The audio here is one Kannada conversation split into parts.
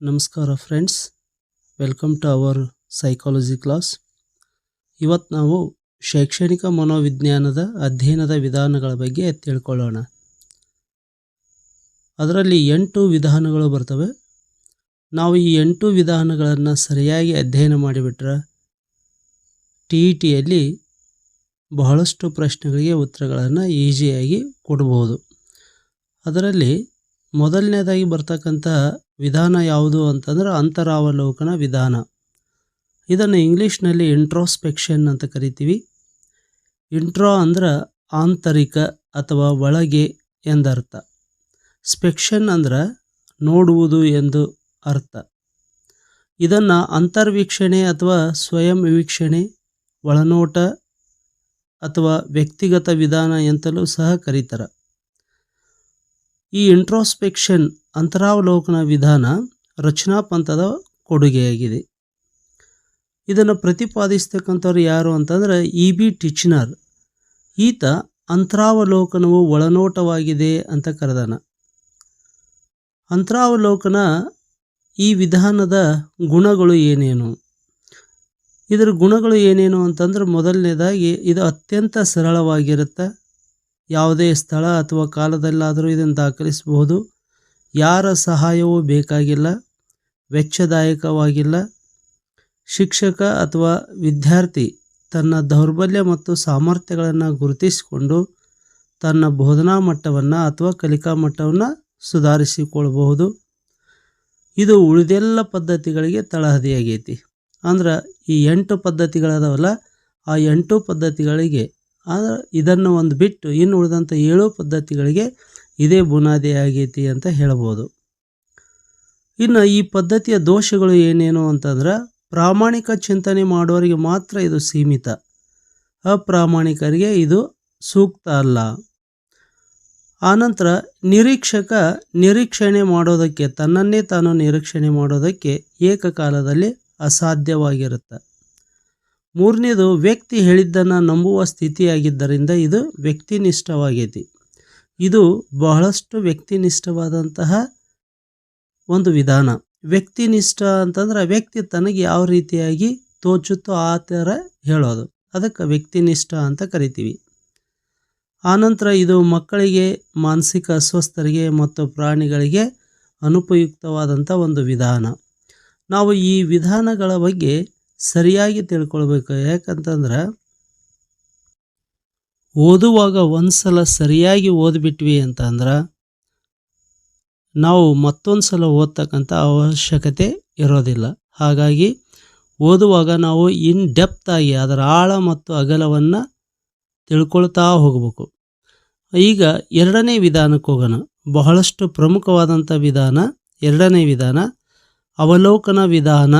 ನಮಸ್ಕಾರ friends welcome to our psychology class ಇವತ್ತು ನಾವು ಶೈಕ್ಷಣಿಕ ಮನೋವಿಜ್ಞಾನದ ಅಧ್ಯಯನದ ವಿಧಾನಗಳ ಬಗ್ಗೆ ತಿಳ್ಕೊಳ್ಳೋಣ. ಅದರಲ್ಲಿ ಎಂಟು ವಿಧಾನಗಳು ಬರ್ತವೆ. ನಾವು ಈ ಎಂಟು ವಿಧಾನಗಳನ್ನು ಸರಿಯಾಗಿ ಅಧ್ಯಯನ ಮಾಡಿಬಿಟ್ರೆ ಟಿ ಇ ಟಿಯಲ್ಲಿ ಬಹಳಷ್ಟು ಪ್ರಶ್ನೆಗಳಿಗೆ ಉತ್ತರಗಳನ್ನು ಈಸಿಯಾಗಿ ಕೊಡ್ಬೋದು. ಅದರಲ್ಲಿ ಮೊದಲನೇದಾಗಿ ಬರ್ತಕ್ಕಂಥ ವಿಧಾನ ಯಾವುದು ಅಂತಂದ್ರೆ ಅಂತರಾವಲೋಕನ ವಿಧಾನ. ಇದನ್ನು ಇಂಗ್ಲೀಷ್ನಲ್ಲಿ ಇಂಟ್ರೋಸ್ಪೆಕ್ಷನ್ ಅಂತ ಕರಿತೀವಿ. ಇಂಟ್ರೋ ಅಂದ್ರೆ ಆಂತರಿಕ ಅಥವಾ ಒಳಗೆ ಎಂದರ್ಥ. ಸ್ಪೆಕ್ಷನ್ ಅಂದ್ರೆ ನೋಡುವುದು ಎಂದು ಅರ್ಥ. ಇದನ್ನು ಅಂತರ್ವೀಕ್ಷಣೆ ಅಥವಾ ಸ್ವಯಂ ವೀಕ್ಷಣೆ ಒಳನೋಟ ಅಥವಾ ವ್ಯಕ್ತಿಗತ ವಿಧಾನ ಎಂತಲೂ ಸಹ ಕರೀತಾರೆ. ಈ ಇಂಟ್ರೋಸ್ಪೆಕ್ಷನ್ ಅಂತರಾವಲೋಕನ ವಿಧಾನ ರಚನಾ ಪಂಥದ ಕೊಡುಗೆಯಾಗಿದೆ. ಇದನ್ನು ಪ್ರತಿಪಾದಿಸ್ತಕ್ಕಂಥವ್ರು ಯಾರು ಅಂತಂದರೆ ಇ ಬಿ ಟಿಚ್ನರ್. ಈತ ಅಂತರಾವಲೋಕನವು ಒಳನೋಟವಾಗಿದೆ ಅಂತ ಕರೆದಾನ. ಅಂತರಾವಲೋಕನ ಈ ವಿಧಾನದ ಗುಣಗಳು ಏನೇನು? ಇದರ ಗುಣಗಳು ಏನೇನು ಅಂತಂದ್ರೆ ಮೊದಲನೇದಾಗಿ ಇದು ಅತ್ಯಂತ ಸರಳವಾಗಿರುತ್ತೆ. ಯಾವುದೇ ಸ್ಥಳ ಅಥವಾ ಕಾಲದಲ್ಲಾದರೂ ಇದನ್ನು ದಾಖಲಿಸಬಹುದು. ಯಾರ ಸಹಾಯವೂ ಬೇಕಾಗಿಲ್ಲ, ವೆಚ್ಚದಾಯಕವಾಗಿಲ್ಲ. ಶಿಕ್ಷಕ ಅಥವಾ ವಿದ್ಯಾರ್ಥಿ ತನ್ನ ದೌರ್ಬಲ್ಯ ಮತ್ತು ಸಾಮರ್ಥ್ಯಗಳನ್ನು ಗುರುತಿಸಿಕೊಂಡು ತನ್ನ ಬೋಧನಾ ಮಟ್ಟವನ್ನು ಅಥವಾ ಕಲಿಕಾ ಮಟ್ಟವನ್ನು ಸುಧಾರಿಸಿಕೊಳ್ಳಬಹುದು. ಇದು ಉಳಿದೆಲ್ಲ ಪದ್ಧತಿಗಳಿಗೆ ತಳಹದಿಯಾಗೈತಿ. ಅಂದ್ರೆ ಈ ಎಂಟು ಪದ್ಧತಿಗಳಾದವಲ್ಲ, ಆ ಎಂಟು ಪದ್ಧತಿಗಳಿಗೆ ಇದನ್ನು ಒಂದು ಬಿಟ್ಟು ಇನ್ನು ಉಳಿದಂಥ ಏಳು ಪದ್ಧತಿಗಳಿಗೆ ಇದೇ ಬುನಾದಿ ಆಗೈತಿ ಅಂತ ಹೇಳ್ಬೋದು. ಇನ್ನು ಈ ಪದ್ಧತಿಯ ದೋಷಗಳು ಏನೇನು ಅಂತಂದ್ರೆ, ಪ್ರಾಮಾಣಿಕ ಚಿಂತನೆ ಮಾಡೋರಿಗೆ ಮಾತ್ರ ಇದು ಸೀಮಿತ. ಅಪ್ರಾಮಾಣಿಕರಿಗೆ ಇದು ಸೂಕ್ತ ಅಲ್ಲ. ಆನಂತರ ನಿರೀಕ್ಷಕ ನಿರೀಕ್ಷಣೆ ಮಾಡೋದಕ್ಕೆ, ತನ್ನನ್ನೇ ತಾನು ನಿರೀಕ್ಷಣೆ ಮಾಡೋದಕ್ಕೆ ಏಕಕಾಲದಲ್ಲಿ ಅಸಾಧ್ಯವಾಗಿರುತ್ತೆ. ಮೂರನೇದು, ವ್ಯಕ್ತಿ ಹೇಳಿದ್ದನ್ನು ನಂಬುವ ಸ್ಥಿತಿಯಾಗಿದ್ದರಿಂದ ಇದು ವ್ಯಕ್ತಿನಿಷ್ಠವಾಗೈತಿ. ಇದು ಬಹಳಷ್ಟು ವ್ಯಕ್ತಿನಿಷ್ಠವಾದಂತಹ ಒಂದು ವಿಧಾನ. ವ್ಯಕ್ತಿನಿಷ್ಠ ಅಂತಂದ್ರೆ ವ್ಯಕ್ತಿ ತನಗೆ ಯಾವ ರೀತಿಯಾಗಿ ತೋಚುತ್ತೋ ಆ ಥರ ಹೇಳೋದು. ಅದಕ್ಕೆ ವ್ಯಕ್ತಿನಿಷ್ಠ ಅಂತ ಕರಿತೀವಿ. ಆನಂತರ ಇದು ಮಕ್ಕಳಿಗೆ, ಮಾನಸಿಕ ಅಸ್ವಸ್ಥರಿಗೆ ಮತ್ತು ಪ್ರಾಣಿಗಳಿಗೆ ಅನುಪಯುಕ್ತವಾದಂಥ ಒಂದು ವಿಧಾನ. ನಾವು ಈ ವಿಧಾನಗಳ ಬಗ್ಗೆ ಸರಿಯಾಗಿ ತಿಳ್ಕೊಳ್ಬೇಕು. ಯಾಕಂತಂದ್ರೆ ಓದುವಾಗ ಒಂದ್ಸಲ ಸರಿಯಾಗಿ ಓದ್ಬಿಟ್ವಿ ಅಂತಂದ್ರೆ ನಾವು ಮತ್ತೊಂದು ಸಲ ಓದ್ತಕ್ಕಂಥ ಅವಶ್ಯಕತೆ ಇರೋದಿಲ್ಲ. ಹಾಗಾಗಿ ಓದುವಾಗ ನಾವು ಇನ್ ಡೆಪ್ತ್ ಆಗಿ ಅದರ ಆಳ ಮತ್ತು ಅಗಲವನ್ನು ತಿಳ್ಕೊಳ್ತಾ ಹೋಗಬೇಕು. ಈಗ ಎರಡನೇ ವಿಧಾನಕ್ಕೆ ಹೋಗೋಣ. ಬಹಳಷ್ಟು ಪ್ರಮುಖವಾದಂಥ ವಿಧಾನ, ಎರಡನೇ ವಿಧಾನ, ಅವಲೋಕನ ವಿಧಾನ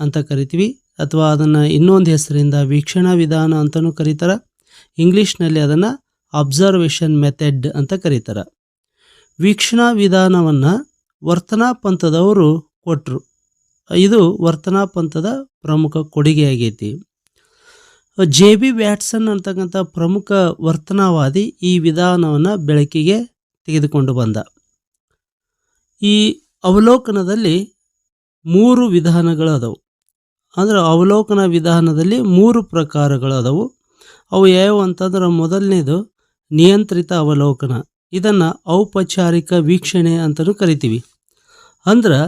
ಅಂತ ಕರಿತೀವಿ. ಅಥವಾ ಅದನ್ನು ಇನ್ನೊಂದು ಹೆಸರಿಂದ ವೀಕ್ಷಣಾ ವಿಧಾನ ಅಂತಲೂ ಕರೀತಾರೆ. ಇಂಗ್ಲೀಷ್ನಲ್ಲಿ ಅದನ್ನು ಅಬ್ಸರ್ವೇಷನ್ ಮೆಥಡ್ ಅಂತ ಕರೀತಾರೆ. ವೀಕ್ಷಣಾ ವಿಧಾನವನ್ನು ವರ್ತನಾ ಪಂಥದವರು ಕೊಟ್ಟರು ಇದು ವರ್ತನಾ ಪಂಥದ ಪ್ರಮುಖ ಕೊಡುಗೆಯಾಗೈತಿ ಜೆ ಬಿ ವ್ಯಾಟ್ಸನ್ ಅಂತಕ್ಕಂಥ ಪ್ರಮುಖ ವರ್ತನಾವಾದಿ ಈ ವಿಧಾನವನ್ನು ಬೆಳಕಿಗೆ ತೆಗೆದುಕೊಂಡು ಬಂದ. ಈ ಅವಲೋಕನದಲ್ಲಿ ಮೂರು ವಿಧಾನಗಳು ಅದಾವು ಅಂದ್ರೆ ಅವಲೋಕನ ವಿಧಾನದಲ್ಲಿ ಮೂರು ಪ್ರಕಾರಗಳು ಅದಾವು ಅವು ಯಾವು ಅಂತಂದ್ರೆ ಮೊದಲನೇದು ನಿಯಂತ್ರಿತ ಅವಲೋಕನ. ಇದನ್ನು ಔಪಚಾರಿಕ ವೀಕ್ಷಣೆ ಅಂತಲೂ ಕರಿತೀವಿ. ಅಂದ್ರೆ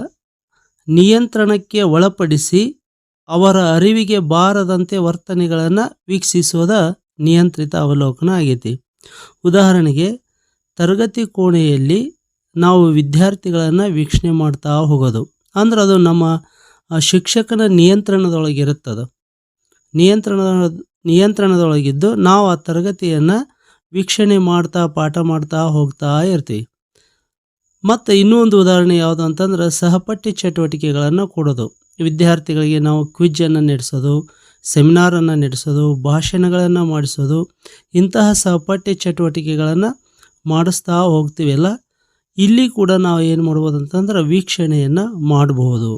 ನಿಯಂತ್ರಣಕ್ಕೆ ಒಳಪಡಿಸಿ ಅವರ ಅರಿವಿಗೆ ಬಾರದಂತೆ ವರ್ತನೆಗಳನ್ನು ವೀಕ್ಷಿಸೋದ ನಿಯಂತ್ರಿತ ಅವಲೋಕನ ಆಗೈತಿ. ಉದಾಹರಣೆಗೆ ತರಗತಿ ಕೋಣೆಯಲ್ಲಿ ನಾವು ವಿದ್ಯಾರ್ಥಿಗಳನ್ನು ವೀಕ್ಷಣೆ ಮಾಡ್ತಾ ಹೋಗೋದು. ಅಂದ್ರೆ ಅದು ನಮ್ಮ ಶಿಕ್ಷಕನ ನಿಯಂತ್ರಣದೊಳಗಿರುತ್ತದೆ. ನಿಯಂತ್ರಣ ನಿಯಂತ್ರಣದೊಳಗಿದ್ದು ನಾವು ಆ ತರಗತಿಯನ್ನು ವೀಕ್ಷಣೆ ಮಾಡ್ತಾ, ಪಾಠ ಮಾಡ್ತಾ ಹೋಗ್ತಾ ಇರ್ತೀವಿ. ಮತ್ತು ಇನ್ನೂ ಒಂದು ಉದಾಹರಣೆ ಯಾವುದು ಅಂತಂದ್ರೆ ಸಹಪಠ್ಯ ಚಟುವಟಿಕೆಗಳನ್ನು ಕೊಡೋದು. ವಿದ್ಯಾರ್ಥಿಗಳಿಗೆ ನಾವು ಕ್ವಿಜ್ಜನ್ನು ನಡೆಸೋದು, ಸೆಮಿನಾರನ್ನು ನಡೆಸೋದು, ಭಾಷಣಗಳನ್ನು ಮಾಡಿಸೋದು, ಇಂತಹ ಸಹಪಠ್ಯ ಚಟುವಟಿಕೆಗಳನ್ನು ಮಾಡಿಸ್ತಾ ಹೋಗ್ತೀವಲ್ಲ ಇಲ್ಲಿ ಕೂಡ ನಾವು ಏನು ಮಾಡ್ಬೋದು ಅಂತಂದ್ರೆ ವೀಕ್ಷಣೆಯನ್ನು ಮಾಡಬಹುದು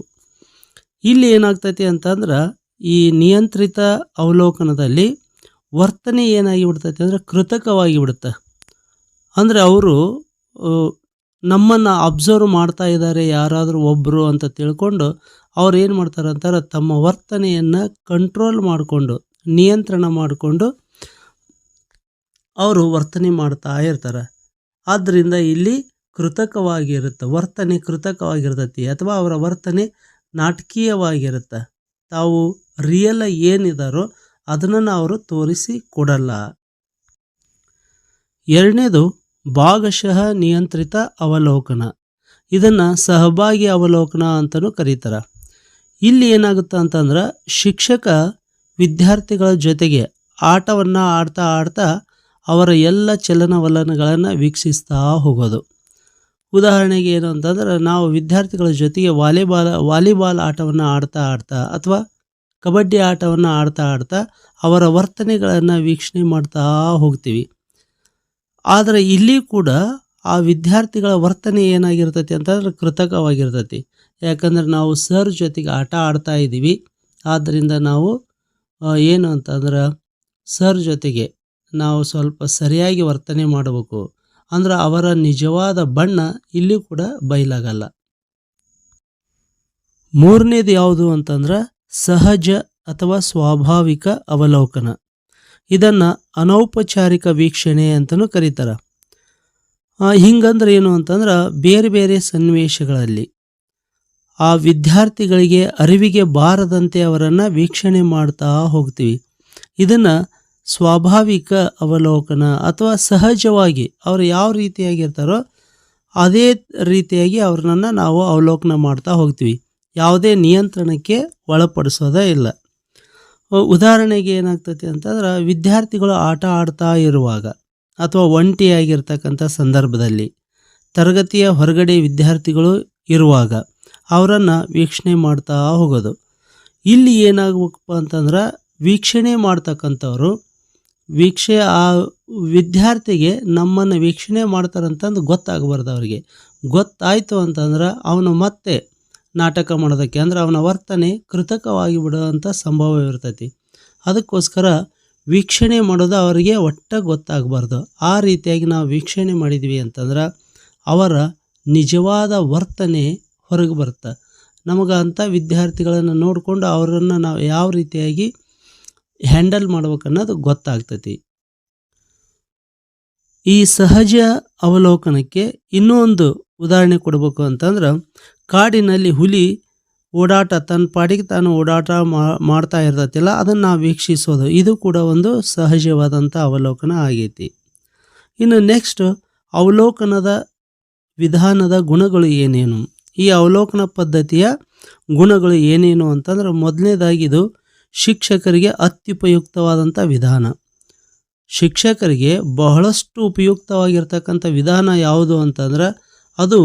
ಇಲ್ಲಿ ಏನಾಗ್ತೈತಿ ಅಂತಂದ್ರೆ ಈ ನಿಯಂತ್ರಿತ ಅವಲೋಕನದಲ್ಲಿ ವರ್ತನೆ ಏನಾಗಿ ಬಿಡ್ತೈತೆ ಅಂದರೆ ಕೃತಕವಾಗಿ ಬಿಡುತ್ತೆ. ಅಂದರೆ ಅವರು ನಮ್ಮನ್ನು ಅಬ್ಸರ್ವ್ ಮಾಡ್ತಾ ಇದ್ದಾರೆ, ಯಾರಾದರೂ ಒಬ್ಬರು ಅಂತ ತಿಳ್ಕೊಂಡು ಅವ್ರು ಏನು ಮಾಡ್ತಾರೆ ಅಂತಾರೆ, ತಮ್ಮ ವರ್ತನೆಯನ್ನು ಕಂಟ್ರೋಲ್ ಮಾಡಿಕೊಂಡು, ನಿಯಂತ್ರಣ ಮಾಡಿಕೊಂಡು ಅವರು ವರ್ತನೆ ಮಾಡ್ತಾ ಇರ್ತಾರೆ. ಆದ್ದರಿಂದ ಇಲ್ಲಿ ಕೃತಕವಾಗಿರುತ್ತೆ, ವರ್ತನೆ ಕೃತಕವಾಗಿರ್ತೈತಿ, ಅಥವಾ ಅವರ ವರ್ತನೆ ನಾಟಕೀಯವಾಗಿರುತ್ತೆ. ತಾವು ರಿಯಲ್ ಏನಿದಾರೋ ಅದನ್ನು ಅವರು ತೋರಿಸಿ ಕೊಡಲ್ಲ. ಎರಡನೇದು, ಭಾಗಶಃ ನಿಯಂತ್ರಿತ ಅವಲೋಕನ. ಇದನ್ನು ಸಹಭಾಗಿ ಅವಲೋಕನ ಅಂತಲೂ ಕರೀತಾರೆ. ಇಲ್ಲಿ ಏನಾಗುತ್ತೆ ಅಂತಂದ್ರೆ, ಶಿಕ್ಷಕ ವಿದ್ಯಾರ್ಥಿಗಳ ಜೊತೆಗೆ ಆಟವನ್ನು ಆಡ್ತಾ ಆಡ್ತಾ ಅವರ ಎಲ್ಲ ಚಲನವಲನಗಳನ್ನು ವೀಕ್ಷಿಸ್ತಾ ಹೋಗೋದು. ಉದಾಹರಣೆಗೆ ಏನು ಅಂತಂದ್ರೆ ನಾವು ವಿದ್ಯಾರ್ಥಿಗಳ ಜೊತೆಗೆ ವಾಲಿಬಾಲ್ ವಾಲಿಬಾಲ್ ಆಟವನ್ನು ಆಡ್ತಾ ಆಡ್ತಾ ಅಥವಾ ಕಬಡ್ಡಿ ಆಟವನ್ನು ಆಡ್ತಾ ಆಡ್ತಾ ಅವರ ವರ್ತನೆಗಳನ್ನು ವೀಕ್ಷಣೆ ಮಾಡ್ತಾ ಹೋಗ್ತೀವಿ. ಆದರೆ ಇಲ್ಲಿ ಕೂಡ ಆ ವಿದ್ಯಾರ್ಥಿಗಳ ವರ್ತನೆ ಏನಾಗಿರ್ತೈತಿ ಅಂತಂದ್ರೆ ಕೃತಕವಾಗಿರ್ತೈತಿ. ಯಾಕಂದ್ರೆ ನಾವು ಸರ್ ಜೊತೆಗೆ ಆಟ ಆಡ್ತಾ ಇದ್ದೀವಿ. ಆದ್ದರಿಂದ ನಾವು ಏನು ಅಂತಂದ್ರೆ ಸರ್ ಜೊತೆಗೆ ನಾವು ಸ್ವಲ್ಪ ಸರಿಯಾಗಿ ವರ್ತನೆ ಮಾಡಬೇಕು. ಅಂದ್ರೆ ಅವರ ನಿಜವಾದ ಬಣ್ಣ ಇಲ್ಲಿ ಕೂಡ ಬಯಲಾಗಲ್ಲ. ಮೂರನೇದು ಯಾವುದು ಅಂತಂದ್ರೆ ಸಹಜ ಅಥವಾ ಸ್ವಾಭಾವಿಕ ಅವಲೋಕನ. ಇದನ್ನು ಅನೌಪಚಾರಿಕ ವೀಕ್ಷಣೆ ಅಂತಲೂ ಕರೀತಾರೆ. ಹಿಂಗಂದ್ರೆ ಏನು ಅಂತಂದ್ರೆ ಬೇರೆ ಬೇರೆ ಸನ್ನಿವೇಶಗಳಲ್ಲಿ ಆ ವಿದ್ಯಾರ್ಥಿಗಳಿಗೆ ಅರಿವಿಗೆ ಬಾರದಂತೆ ಅವರನ್ನು ವೀಕ್ಷಣೆ ಮಾಡ್ತಾ ಹೋಗ್ತೀವಿ. ಇದನ್ನು ಸ್ವಾಭಾವಿಕ ಅವಲೋಕನ ಅಥವಾ ಸಹಜವಾಗಿ ಅವರು ಯಾವ ರೀತಿಯಾಗಿರ್ತಾರೋ ಅದೇ ರೀತಿಯಾಗಿ ಅವ್ರನ್ನ ನಾವು ಅವಲೋಕನ ಮಾಡ್ತಾ ಹೋಗ್ತೀವಿ. ಯಾವುದೇ ನಿಯಂತ್ರಣಕ್ಕೆ ಒಳಪಡಿಸೋದೇ ಇಲ್ಲ. ಉದಾಹರಣೆಗೆ ಏನಾಗ್ತೈತಿ ಅಂತಂದ್ರೆ ವಿದ್ಯಾರ್ಥಿಗಳು ಆಟ ಆಡ್ತಾ ಇರುವಾಗ ಅಥವಾ ಒಂಟಿಯಾಗಿರ್ತಕ್ಕಂಥ ಸಂದರ್ಭದಲ್ಲಿ ತರಗತಿಯ ಹೊರಗಡೆ ವಿದ್ಯಾರ್ಥಿಗಳು ಇರುವಾಗ ಅವರನ್ನು ವೀಕ್ಷಣೆ ಮಾಡ್ತಾ ಹೋಗೋದು. ಇಲ್ಲಿ ಏನಾಗಬೇಕಪ್ಪ ಅಂತಂದ್ರೆ ವೀಕ್ಷಣೆ ಮಾಡ್ತಕ್ಕಂಥವ್ರು ವೀಕ್ಷೆ, ಆ ವಿದ್ಯಾರ್ಥಿಗೆ ನಮ್ಮನ್ನು ವೀಕ್ಷಣೆ ಮಾಡ್ತಾರಂತಂದು ಗೊತ್ತಾಗಬಾರ್ದು ಅವರಿಗೆ. ಗೊತ್ತಾಯಿತು ಅಂತಂದ್ರೆ ಅವನು ಮತ್ತೆ ನಾಟಕ ಮಾಡೋದಕ್ಕೆ, ಅಂದರೆ ಅವನ ವರ್ತನೆ ಕೃತಕವಾಗಿ ಬಿಡುವಂಥ ಸಂಭವ ಇರ್ತೈತಿ. ಅದಕ್ಕೋಸ್ಕರ ವೀಕ್ಷಣೆ ಮಾಡೋದು ಅವರಿಗೆ ಒಟ್ಟ ಗೊತ್ತಾಗಬಾರ್ದು. ಆ ರೀತಿಯಾಗಿ ನಾವು ವೀಕ್ಷಣೆ ಮಾಡಿದ್ವಿ ಅಂತಂದ್ರೆ ಅವರ ನಿಜವಾದ ವರ್ತನೆ ಹೊರಗೆ ಬರುತ್ತೆ. ನಮಗೆ ಅಂಥ ವಿದ್ಯಾರ್ಥಿಗಳನ್ನು ನೋಡಿಕೊಂಡು ಅವರನ್ನು ನಾವು ಯಾವ ರೀತಿಯಾಗಿ ಹ್ಯಾಂಡಲ್ ಮಾಡ್ಬೇಕನ್ನೋದು ಗೊತ್ತಾಗ್ತೈತಿ. ಈ ಸಹಜ ಅವಲೋಕನಕ್ಕೆ ಇನ್ನೊಂದು ಉದಾಹರಣೆ ಕೊಡಬೇಕು ಅಂತಂದ್ರೆ, ಕಾಡಿನಲ್ಲಿ ಹುಲಿ ಓಡಾಟ ತನ್ನ ಪಾಡಿಗೆ ತಾನು ಓಡಾಟ ಮಾಡ್ತಾ ಇರ್ತೈತಿಲ್ಲ, ಅದನ್ನು ನಾವು ವೀಕ್ಷಿಸೋದು. ಇದು ಕೂಡ ಒಂದು ಸಹಜವಾದಂಥ ಅವಲೋಕನ ಆಗೈತಿ. ಇನ್ನು ನೆಕ್ಸ್ಟ್ ಅವಲೋಕನದ ವಿಧಾನದ ಗುಣಗಳು ಏನೇನು? ಈ ಅವಲೋಕನ ಪದ್ಧತಿಯ ಗುಣಗಳು ಏನೇನು ಅಂತಂದ್ರೆ, ಮೊದಲನೇದಾಗಿ ಇದು ಶಿಕ್ಷಕರಿಗೆ ಅತ್ಯುಪಯುಕ್ತವಾದಂಥ ವಿಧಾನ. ಶಿಕ್ಷಕರಿಗೆ ಬಹಳಷ್ಟು ಉಪಯುಕ್ತವಾಗಿರ್ತಕ್ಕಂಥ ವಿಧಾನ ಯಾವುದು ಅಂತಂದ್ರೆ ಅದು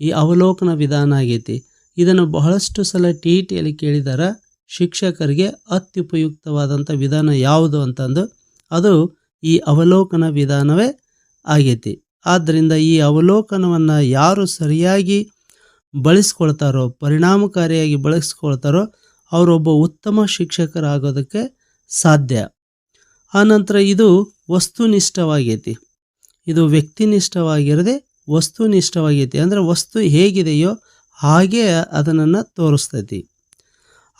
ಈ ಅವಲೋಕನ ವಿಧಾನ ಆಗೈತಿ. ಇದನ್ನು ಬಹಳಷ್ಟು ಸಲ ಟಿ ಟಿಯಲ್ಲಿ ಕೇಳಿದಾರೆ ಶಿಕ್ಷಕರಿಗೆ ಅತ್ಯುಪಯುಕ್ತವಾದಂಥ ವಿಧಾನ ಯಾವುದು ಅಂತಂದು ಅದು ಈ ಅವಲೋಕನ ವಿಧಾನವೇ ಆಗೈತಿ. ಆದ್ದರಿಂದ ಈ ಅವಲೋಕನವನ್ನು ಯಾರು ಸರಿಯಾಗಿ ಬಳಸ್ಕೊಳ್ತಾರೋ, ಪರಿಣಾಮಕಾರಿಯಾಗಿ ಬಳಸ್ಕೊಳ್ತಾರೋ ಅವರೊಬ್ಬ ಉತ್ತಮ ಶಿಕ್ಷಕರಾಗೋದಕ್ಕೆ ಸಾಧ್ಯ. ಆನಂತರ ಇದು ವಸ್ತುನಿಷ್ಠವಾಗೈತಿ. ಇದು ವ್ಯಕ್ತಿನಿಷ್ಠವಾಗಿರದೆ ವಸ್ತುನಿಷ್ಠವಾಗೈತಿ ಅಂದರೆ ವಸ್ತು ಹೇಗಿದೆಯೋ ಹಾಗೆ ಅದನ್ನು ತೋರಿಸ್ತೈತಿ.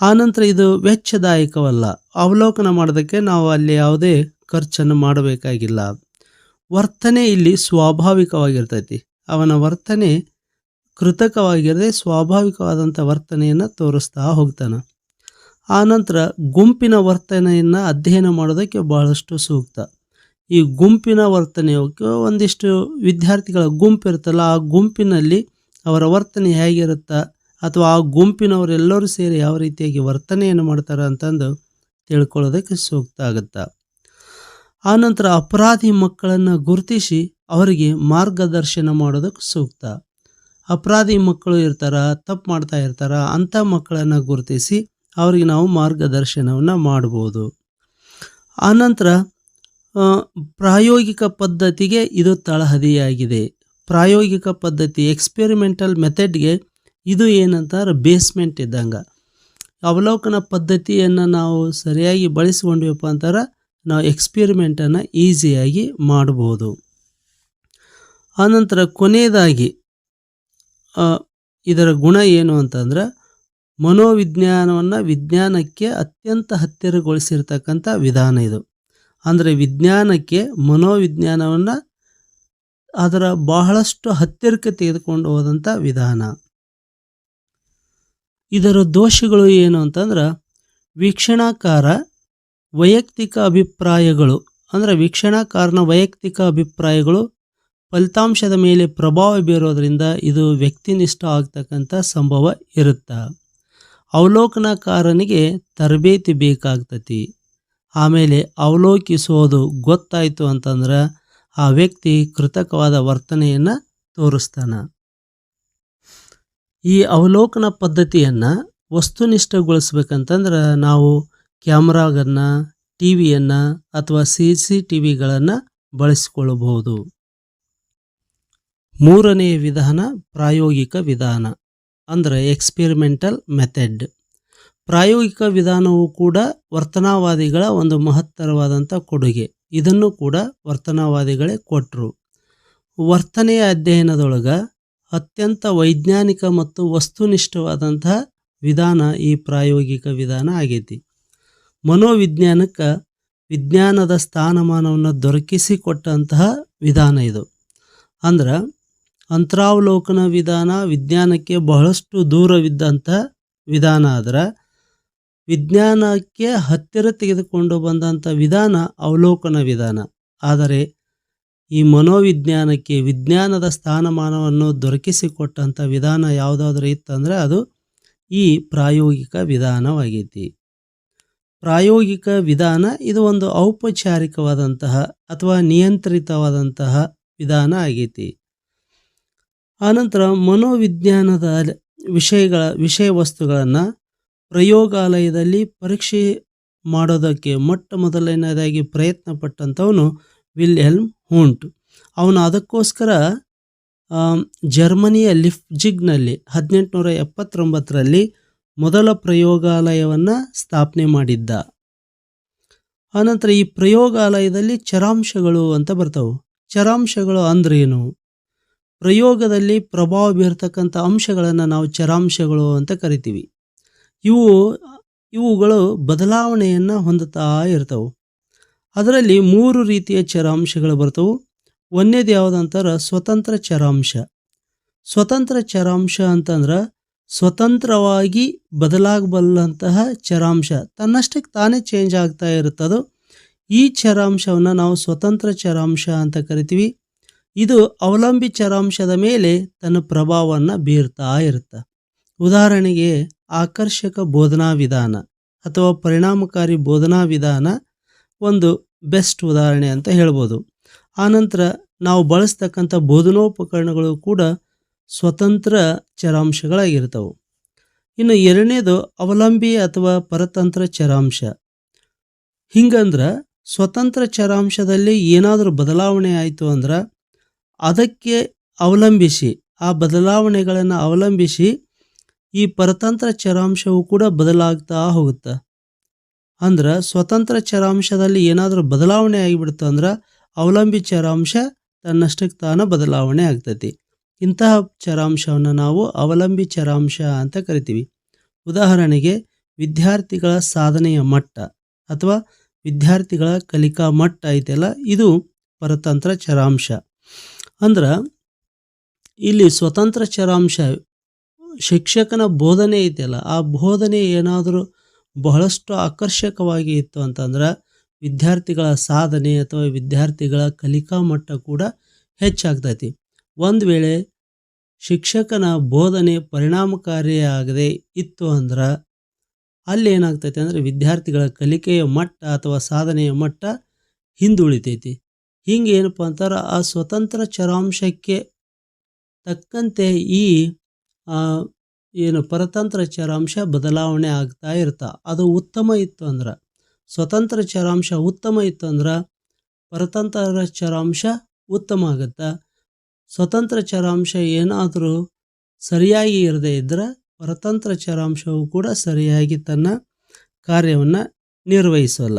ಆನಂತರ ಇದು ವೆಚ್ಚದಾಯಕವಲ್ಲ. ಅವಲೋಕನ ಮಾಡೋದಕ್ಕೆ ನಾವು ಅಲ್ಲಿ ಯಾವುದೇ ಖರ್ಚನ್ನು ಮಾಡಬೇಕಾಗಿಲ್ಲ. ವರ್ತನೆ ಇಲ್ಲಿ ಸ್ವಾಭಾವಿಕವಾಗಿರ್ತೈತಿ. ಅವನ ವರ್ತನೆ ಕೃತಕವಾಗಿರದೆ ಸ್ವಾಭಾವಿಕವಾದಂಥ ವರ್ತನೆಯನ್ನು ತೋರಿಸ್ತಾ ಹೋಗ್ತಾನೆ. ಆನಂತರ ಗುಂಪಿನ ವರ್ತನೆಯನ್ನು ಅಧ್ಯಯನ ಮಾಡೋದಕ್ಕೆ ಬಹಳಷ್ಟು ಸೂಕ್ತ. ಈ ಗುಂಪಿನ ವರ್ತನೆಯಕ್ಕೆ ಒಂದಿಷ್ಟು ವಿದ್ಯಾರ್ಥಿಗಳ ಗುಂಪು ಇರುತ್ತಲ್ಲ ಆ ಗುಂಪಿನಲ್ಲಿ ಅವರ ವರ್ತನೆ ಹೇಗಿರುತ್ತಾ, ಅಥವಾ ಆ ಗುಂಪಿನವರೆಲ್ಲರೂ ಸೇರಿ ಯಾವ ರೀತಿಯಾಗಿ ವರ್ತನೆಯನ್ನು ಮಾಡ್ತಾರೆ ಅಂತಂದು ತಿಳ್ಕೊಳ್ಳೋದಕ್ಕೆ ಸೂಕ್ತ ಆಗುತ್ತೆ. ಆನಂತರ ಅಪರಾಧಿ ಮಕ್ಕಳನ್ನು ಗುರುತಿಸಿ ಅವರಿಗೆ ಮಾರ್ಗದರ್ಶನ ಮಾಡೋದಕ್ಕೆ ಸೂಕ್ತ. ಅಪರಾಧಿ ಮಕ್ಕಳು ಇರ್ತಾರ, ತಪ್ಪು ಮಾಡ್ತಾ ಇರ್ತಾರ, ಅಂಥ ಮಕ್ಕಳನ್ನು ಗುರುತಿಸಿ ಅವರಿಗೆ ನಾವು ಮಾರ್ಗದರ್ಶನವನ್ನು ಮಾಡ್ಬೋದು. ಆನಂತರ ಪ್ರಾಯೋಗಿಕ ಪದ್ಧತಿಗೆ ಇದು ತಳಹದಿಯಾಗಿದೆ. ಪ್ರಾಯೋಗಿಕ ಪದ್ಧತಿ ಎಕ್ಸ್ಪೆರಿಮೆಂಟಲ್ ಮೆಥಡ್ಗೆ ಇದು ಏನಂತಾರೆ ಬೇಸ್ಮೆಂಟ್ ಇದ್ದಂಗೆ. ಅವಲೋಕನ ಪದ್ಧತಿಯನ್ನು ನಾವು ಸರಿಯಾಗಿ ಬಳಸ್ಕೊಂಡ್ವಪ್ಪ ಅಂತಾರೆ, ನಾವು ಎಕ್ಸ್ಪೆರಿಮೆಂಟನ್ನು ಈಸಿಯಾಗಿ ಮಾಡ್ಬೋದು. ಆನಂತರ ಕೊನೆಯದಾಗಿ ಇದರ ಗುಣ ಏನು ಅಂತಂದ್ರೆ ಮನೋವಿಜ್ಞಾನವನ್ನು ವಿಜ್ಞಾನಕ್ಕೆ ಅತ್ಯಂತ ಹತ್ತಿರಗೊಳಿಸಿರ್ತಕ್ಕಂಥ ವಿಧಾನ ಇದು. ಅಂದರೆ ವಿಜ್ಞಾನಕ್ಕೆ ಮನೋವಿಜ್ಞಾನವನ್ನು ಅದರ ಬಹಳಷ್ಟು ಹತ್ತಿರಕ್ಕೆ ತೆಗೆದುಕೊಂಡು ಹೋದಂಥ ವಿಧಾನ. ಇದರ ದೋಷಗಳು ಏನು ಅಂತಂದ್ರೆ ವೀಕ್ಷಣಾಕಾರ ವೈಯಕ್ತಿಕ ಅಭಿಪ್ರಾಯಗಳು. ಅಂದರೆ ವೀಕ್ಷಣಾಕಾರನ ವೈಯಕ್ತಿಕ ಅಭಿಪ್ರಾಯಗಳು ಫಲಿತಾಂಶದ ಮೇಲೆ ಪ್ರಭಾವ ಬೀರೋದರಿಂದ ಇದು ವ್ಯಕ್ತಿನಿಷ್ಠ ಆಗ್ತಕ್ಕಂಥ ಸಂಭವ ಇರುತ್ತೆ. ಅವಲೋಕನಕಾರನಿಗೆ ತರಬೇತಿ ಬೇಕಾಗ್ತತಿ. ಆಮೇಲೆ ಅವಲೋಕಿಸೋದು ಗೊತ್ತಾಯಿತು ಅಂತಂದ್ರೆ ಆ ವ್ಯಕ್ತಿ ಕೃತಕವಾದ ವರ್ತನೆಯನ್ನು ತೋರಿಸ್ತಾನೆ. ಈ ಅವಲೋಕನ ಪದ್ಧತಿಯನ್ನು ವಸ್ತುನಿಷ್ಠಗೊಳಿಸ್ಬೇಕಂತಂದ್ರೆ ನಾವು ಕ್ಯಾಮ್ರಾಗನ್ನು ಟಿ ವಿಯನ್ನು ಅಥವಾ ಸಿ ಸಿ ಟಿ ವಿಗಳನ್ನು ಬಳಸಿಕೊಳ್ಳಬಹುದು. ಮೂರನೆಯ ವಿಧಾನ ಪ್ರಾಯೋಗಿಕ ವಿಧಾನ. ಅಂದರೆ ಎಕ್ಸ್ಪೆರಿಮೆಂಟಲ್ ಮೆಥಡ್ ಪ್ರಾಯೋಗಿಕ ವಿಧಾನವು ಕೂಡ ವರ್ತನಾವಾದಿಗಳ ಒಂದು ಮಹತ್ತರವಾದಂಥ ಕೊಡುಗೆ. ಇದನ್ನು ಕೂಡ ವರ್ತನಾವಾದಿಗಳೇ ಕೊಟ್ಟರು ವರ್ತನೆಯ ಅಧ್ಯಯನದೊಳಗೆ ಅತ್ಯಂತ ವೈಜ್ಞಾನಿಕ ಮತ್ತು ವಸ್ತುನಿಷ್ಠವಾದಂತಹ ವಿಧಾನ ಈ ಪ್ರಾಯೋಗಿಕ ವಿಧಾನ ಆಗೈತಿ. ಮನೋವಿಜ್ಞಾನಕ್ಕೆ ವಿಜ್ಞಾನದ ಸ್ಥಾನಮಾನವನ್ನು ದೊರಕಿಸಿಕೊಟ್ಟಂತಹ ವಿಧಾನ ಇದು. ಅಂದ್ರೆ ಅಂತರಾವಲೋಕನ ವಿಧಾನ ವಿಜ್ಞಾನಕ್ಕೆ ಬಹಳಷ್ಟು ದೂರವಿದ್ದಂಥ ವಿಧಾನ ಆದರೆ ವಿಜ್ಞಾನಕ್ಕೆ ಹತ್ತಿರ ತೆಗೆದುಕೊಂಡು ಬಂದಂಥ ವಿಧಾನ ಅವಲೋಕನ ವಿಧಾನ. ಆದರೆ ಈ ಮನೋವಿಜ್ಞಾನಕ್ಕೆ ವಿಜ್ಞಾನದ ಸ್ಥಾನಮಾನವನ್ನು ದೊರಕಿಸಿಕೊಟ್ಟಂಥ ವಿಧಾನ ಯಾವುದಾದ್ರೂ ಇತ್ತಂದರೆ ಅದು ಈ ಪ್ರಾಯೋಗಿಕ ವಿಧಾನವಾಗೈತಿ. ಪ್ರಾಯೋಗಿಕ ವಿಧಾನ ಇದು ಒಂದು ಔಪಚಾರಿಕವಾದಂತಹ ಅಥವಾ ನಿಯಂತ್ರಿತವಾದಂತಹ ವಿಧಾನ ಆಗೈತಿ. ಆನಂತರ ಮನೋವಿಜ್ಞಾನದ ವಿಷಯಗಳ, ವಿಷಯ ವಸ್ತುಗಳನ್ನು ಪ್ರಯೋಗಾಲಯದಲ್ಲಿ ಪರೀಕ್ಷೆ ಮಾಡೋದಕ್ಕೆ ಮೊಟ್ಟ ಮೊದಲನೇದಾಗಿ ಪ್ರಯತ್ನ ಪಟ್ಟಂಥವನು ವಿಲ್ಹೆಲ್ಮ್ ಹೂಂಟ್. ಅವನು ಅದಕ್ಕೋಸ್ಕರ ಜರ್ಮನಿಯ ಜರ್ಮನಿಯ ಲಿಫ್ಜಿಗ್ನಲ್ಲಿ ಹದಿನೆಂಟುನೂರ ಎಪ್ಪತ್ತೊಂಬತ್ತರಲ್ಲಿ ಮೊದಲ ಪ್ರಯೋಗಾಲಯವನ್ನು ಸ್ಥಾಪನೆ ಮಾಡಿದ್ದ. ಆನಂತರ ಈ ಪ್ರಯೋಗಾಲಯದಲ್ಲಿ ಚರಾಂಶಗಳು ಅಂತ ಬರ್ತವೆ. ಚರಾಂಶಗಳು ಅಂದ್ರೇನು? ಪ್ರಯೋಗದಲ್ಲಿ ಪ್ರಭಾವ ಬೀರ್ತಕ್ಕಂಥ ಅಂಶಗಳನ್ನು ನಾವು ಚರಾಂಶಗಳು ಅಂತ ಕರಿತೀವಿ. ಇವು, ಇವುಗಳು ಬದಲಾವಣೆಯನ್ನು ಹೊಂದುತ್ತಾ ಇರ್ತವೆ. ಅದರಲ್ಲಿ ಮೂರು ರೀತಿಯ ಚರಾಂಶಗಳು ಬರ್ತವೆ. ಒಂದೇದು ಯಾವುದಂತಾರೆ ಸ್ವತಂತ್ರ ಚರಾಂಶ. ಸ್ವತಂತ್ರ ಚರಾಂಶ ಅಂತಂದ್ರೆ ಸ್ವತಂತ್ರವಾಗಿ ಬದಲಾಗಬಲ್ಲಂತಹ ಚರಾಂಶ. ತನ್ನಷ್ಟಕ್ಕೆ ತಾನೇ ಚೇಂಜ್ ಆಗ್ತಾ ಇರುತ್ತದು, ಈ ಚರಾಂಶವನ್ನು ನಾವು ಸ್ವತಂತ್ರ ಚರಾಂಶ ಅಂತ ಕರಿತೀವಿ. ಇದು ಅವಲಂಬಿ ಚರಾಂಶದ ಮೇಲೆ ತನ್ನ ಪ್ರಭಾವವನ್ನು ಬೀರ್ತಾ ಇರುತ್ತೆ. ಉದಾಹರಣೆಗೆ ಆಕರ್ಷಕ ಬೋಧನಾ ವಿಧಾನ ಅಥವಾ ಪರಿಣಾಮಕಾರಿ ಬೋಧನಾ ವಿಧಾನ ಒಂದು ಬೆಸ್ಟ್ ಉದಾಹರಣೆ ಅಂತ ಹೇಳ್ಬೋದು. ಆನಂತರ ನಾವು ಬಳಸ್ತಕ್ಕಂಥ ಬೋಧನೋಪಕರಣಗಳು ಕೂಡ ಸ್ವತಂತ್ರ ಚರಾಂಶಗಳಾಗಿರ್ತವೆ. ಇನ್ನು ಎರಡನೇದು ಅವಲಂಬಿ ಅಥವಾ ಪರತಂತ್ರ ಚರಾಂಶ. ಹಿಂಗಂದ್ರೆ ಸ್ವತಂತ್ರ ಚರಾಂಶದಲ್ಲಿ ಏನಾದರೂ ಬದಲಾವಣೆ ಆಯಿತು ಅಂದ್ರೆ ಅದಕ್ಕೆ ಅವಲಂಬಿಸಿ, ಆ ಬದಲಾವಣೆಗಳನ್ನು ಅವಲಂಬಿಸಿ ಈ ಪರತಂತ್ರ ಚರಾಂಶವು ಕೂಡ ಬದಲಾಗ್ತಾ ಹೋಗುತ್ತೆ. ಅಂದ್ರೆ ಸ್ವತಂತ್ರ ಚರಾಂಶದಲ್ಲಿ ಏನಾದರೂ ಬದಲಾವಣೆ ಆಗಿಬಿಡ್ತು ಅಂದ್ರೆ ಅವಲಂಬಿ ಚರಾಂಶ ತನ್ನಷ್ಟಕ್ಕೆ ತಾನ ಬದಲಾವಣೆ ಆಗ್ತೈತಿ. ಇಂತಹ ಚರಾಂಶವನ್ನು ನಾವು ಅವಲಂಬಿ ಚರಾಂಶ ಅಂತ ಕರಿತೀವಿ. ಉದಾಹರಣೆಗೆ ವಿದ್ಯಾರ್ಥಿಗಳ ಸಾಧನೆಯ ಮಟ್ಟ ಅಥವಾ ವಿದ್ಯಾರ್ಥಿಗಳ ಕಲಿಕಾ ಮಟ್ಟ ಐತೆಲ್ಲ, ಇದು ಪರತಂತ್ರ ಚರಾಂಶ. ಅಂದ್ರೆ ಇಲ್ಲಿ ಸ್ವತಂತ್ರ ಚರಾಂಶ ಶಿಕ್ಷಕನ ಬೋಧನೆ ಐತೆಲ್ಲ, ಆ ಬೋಧನೆ ಏನಾದರೂ ಬಹಳಷ್ಟು ಆಕರ್ಷಕವಾಗಿ ಇತ್ತು ಅಂತಂದ್ರೆ ವಿದ್ಯಾರ್ಥಿಗಳ ಸಾಧನೆ ಅಥವಾ ವಿದ್ಯಾರ್ಥಿಗಳ ಕಲಿಕಾ ಮಟ್ಟ ಕೂಡ ಹೆಚ್ಚಾಗ್ತೈತಿ. ಒಂದು ವೇಳೆ ಶಿಕ್ಷಕನ ಬೋಧನೆ ಪರಿಣಾಮಕಾರಿಯಾಗದೆ ಇತ್ತು ಅಂದ್ರೆ ಅಲ್ಲಿ ಏನಾಗ್ತೈತಿ ಅಂದರೆ ವಿದ್ಯಾರ್ಥಿಗಳ ಕಲಿಕೆಯ ಮಟ್ಟ ಅಥವಾ ಸಾಧನೆಯ ಮಟ್ಟ ಹಿಂದುಳಿತೈತಿ. ಹಿಂಗೆ ಏನಪ್ಪ ಅಂತಾರೆ, ಆ ಸ್ವತಂತ್ರ ಚರಾಂಶಕ್ಕೆ ತಕ್ಕಂತೆ ಈ ಏನು ಪರತಂತ್ರ ಚರಾಂಶ ಬದಲಾವಣೆ ಆಗ್ತಾ ಇರ್ತಾ. ಅದು ಉತ್ತಮ ಇತ್ತು ಅಂದ್ರೆ. ಸ್ವತಂತ್ರ ಚರಾಂಶ ಉತ್ತಮ ಇತ್ತು ಅಂದ್ರೆ, ಪರತಂತ್ರ ಚರಾಂಶ ಉತ್ತಮ ಆಗುತ್ತೆ. ಸ್ವತಂತ್ರ ಚರಾಂಶ ಏನಾದರೂ ಸರಿಯಾಗಿ ಇರದೇ ಇದ್ದರೆ ಪರತಂತ್ರ ಚರಾಂಶವು ಕೂಡ ಸರಿಯಾಗಿ ತನ್ನ ಕಾರ್ಯವನ್ನು ನಿರ್ವಹಿಸಲ್ಲ.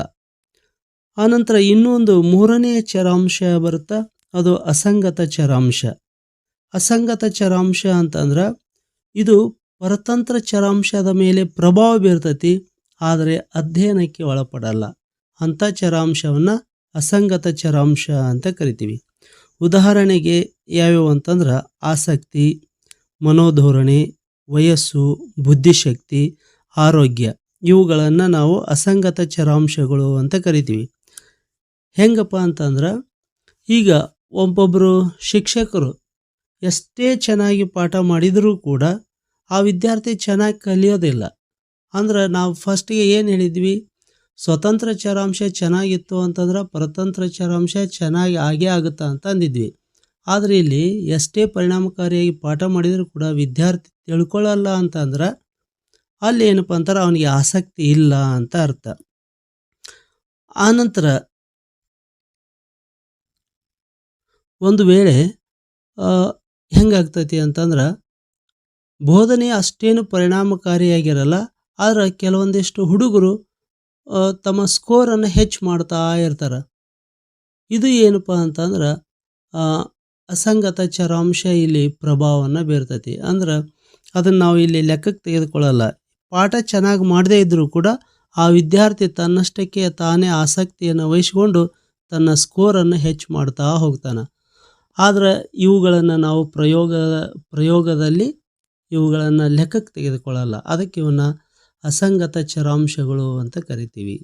ಆನಂತರ ಇನ್ನೊಂದು ಮೂರನೆಯ ಚರಾಂಶ ಬರುತ್ತಾ? ಅದು ಅಸಂಗತ ಚರಾಂಶ. ಅಸಂಗತ ಚರಾಂಶ ಅಂತಂದ್ರೆ ಇದು ಪರತಂತ್ರ ಚರಾಂಶದ ಮೇಲೆ ಪ್ರಭಾವ ಬೀರ್ತತಿ, ಆದರೆ ಅಧ್ಯಯನಕ್ಕೆ ಒಳಪಡಲ್ಲ. ಅಂಥ ಚರಾಂಶವನ್ನು ಅಸಂಗತ ಚರಾಂಶ ಅಂತ ಕರಿತೀವಿ. ಉದಾಹರಣೆಗೆ ಯಾವ್ಯಾವು ಅಂತಂದ್ರೆ ಆಸಕ್ತಿ, ಮನೋಧೋರಣೆ, ವಯಸ್ಸು, ಬುದ್ಧಿಶಕ್ತಿ, ಆರೋಗ್ಯ. ಇವುಗಳನ್ನು ನಾವು ಅಸಂಗತ ಚರಾಂಶಗಳು ಅಂತ ಕರಿತೀವಿ. ಹೆಂಗಪ್ಪ ಅಂತಂದ್ರೆ, ಈಗ ಒಬ್ಬೊಬ್ಬರು ಶಿಕ್ಷಕರು ಎಷ್ಟೇ ಚೆನ್ನಾಗಿ ಪಾಠ ಮಾಡಿದರೂ ಕೂಡ ಆ ವಿದ್ಯಾರ್ಥಿ ಚೆನ್ನಾಗಿ ಕಲಿಯೋದಿಲ್ಲ. ಅಂದ್ರೆ ನಾವು ಫಸ್ಟಿಗೆ ಏನು ಹೇಳಿದ್ವಿ? ಸ್ವತಂತ್ರ ಚರಾಂಶ ಚೆನ್ನಾಗಿತ್ತು ಅಂತಂದ್ರೆ ಪರತಂತ್ರ ಚರಾಂಶ ಚೆನ್ನಾಗಿ ಆಗೇ ಆಗುತ್ತಾ ಅಂತ ಅಂದಿದ್ವಿ. ಆದರೆ ಇಲ್ಲಿ ಎಷ್ಟೇ ಪರಿಣಾಮಕಾರಿಯಾಗಿ ಪಾಠ ಮಾಡಿದರೂ ಕೂಡ ವಿದ್ಯಾರ್ಥಿ ತಿಳ್ಕೊಳ್ಳಲ್ಲ ಅಂತಂದ್ರೆ ಅಲ್ಲಿ ಏನಪ್ಪ ಅಂತಾರೆ, ಅವನಿಗೆ ಆಸಕ್ತಿ ಇಲ್ಲ ಅಂತ ಅರ್ಥ. ಆನಂತರ ಒಂದು ವೇಳೆ ಹೆಂಗಾಗ್ತೈತಿ ಅಂತಂದ್ರೆ, ಬೋಧನೆ ಅಷ್ಟೇನು ಪರಿಣಾಮಕಾರಿಯಾಗಿರಲ್ಲ, ಆದ್ರೆ ಕೆಲವೊಂದಿಷ್ಟು ಹುಡುಗರು ತಮ್ಮ ಸ್ಕೋರನ್ನು ಹೆಚ್ಚು ಮಾಡ್ತಾ ಇರ್ತಾರೆ. ಇದು ಏನಪ್ಪ ಅಂತಂದ್ರೆ ಅಸಂಗತ ಚರಾಂಶ ಇಲ್ಲಿ ಪ್ರಭಾವವನ್ನು ಬೀರ್ತೈತಿ. ಅಂದ್ರೆ, ಅದನ್ನು ನಾವು ಇಲ್ಲಿ ಲೆಕ್ಕಕ್ಕೆ ತೆಗೆದುಕೊಳ್ಳಲ್ಲ. ಪಾಠ ಚೆನ್ನಾಗಿ ಮಾಡದೇ ಇದ್ದರೂ ಕೂಡ, ಆ ವಿದ್ಯಾರ್ಥಿ ತನ್ನಷ್ಟಕ್ಕೆ ತಾನೇ ಆಸಕ್ತಿಯನ್ನು ವಹಿಸಿಕೊಂಡು ತನ್ನ ಸ್ಕೋರನ್ನು ಹೆಚ್ಚು ಮಾಡ್ತಾ ಹೋಗ್ತಾನೆ. ಆದರೆ ಇವುಗಳನ್ನು ನಾವು ಪ್ರಯೋಗ ಪ್ರಯೋಗದಲ್ಲಿ ಇವುಗಳನ್ನು ಲೆಕ್ಕಕ್ಕೆ ತೆಗೆದುಕೊಳ್ಳಲ್ಲ. ಅದಕ್ಕೆ ಇವನ್ನ ಅಸಂಗತ ಚರಾಂಶಗಳು ಅಂತ ಕರಿತೀವಿ.